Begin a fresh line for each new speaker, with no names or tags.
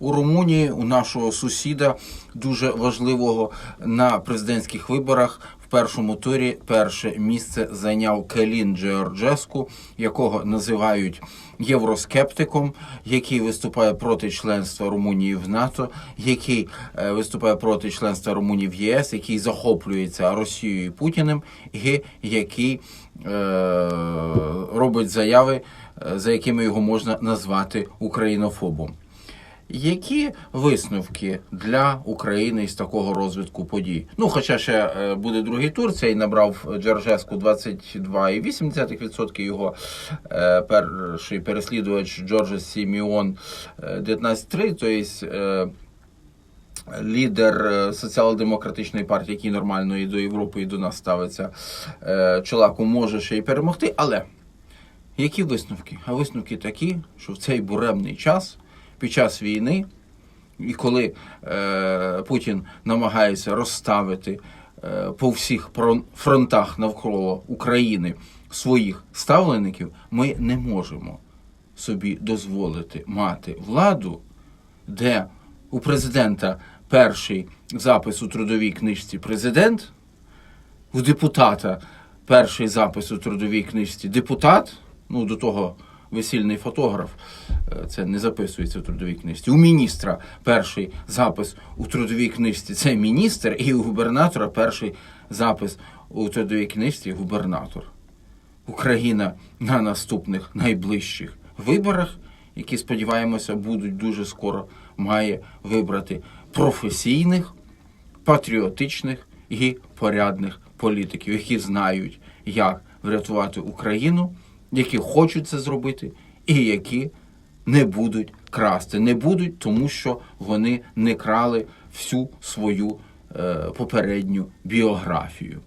у Румунії у нашого сусіда дуже важливого на президентських виборах в першому турі перше місце зайняв Келін Джеорджеску, якого називають євроскептиком, який виступає проти членства Румунії в НАТО, який е, виступає проти членства Румунії в ЄС, який захоплюється Росією і Путіним, і який е, робить заяви, е, за якими його можна назвати українофобом. Які висновки для України із такого розвитку подій? Ну, хоча ще е, буде другий тур, цей набрав Джорджеску 22,8%, його е, перший переслідувач Джорджес Сіміон е, 19,3%, тобто е, лідер е, соціал-демократичної партії, який нормально і до Європи, і до нас ставиться, Чолаку може ще й перемогти, але які висновки? А висновки такі, що в цей буремний час, під час війни, і коли е, Путін намагається розставити е, по всіх фронтах навколо України своїх ставлеників, ми не можемо собі дозволити мати владу, де у президента перший запис у трудовій книжці президент, у депутата перший запис у трудовій книжці депутат, ну до того весільний фотограф, це не записується у трудовій книжці. У міністра перший запис у трудовій книжці це міністр, і у губернатора перший запис у трудовій книжці губернатор. Україна на наступних найближчих виборах, які сподіваємося будуть дуже скоро, має вибрати професійних, патріотичних і порядних політиків, які знають, як врятувати Україну, які хочуть це зробити, і які не будуть красти. Не будуть, тому що вони не крали всю свою е, попередню біографію.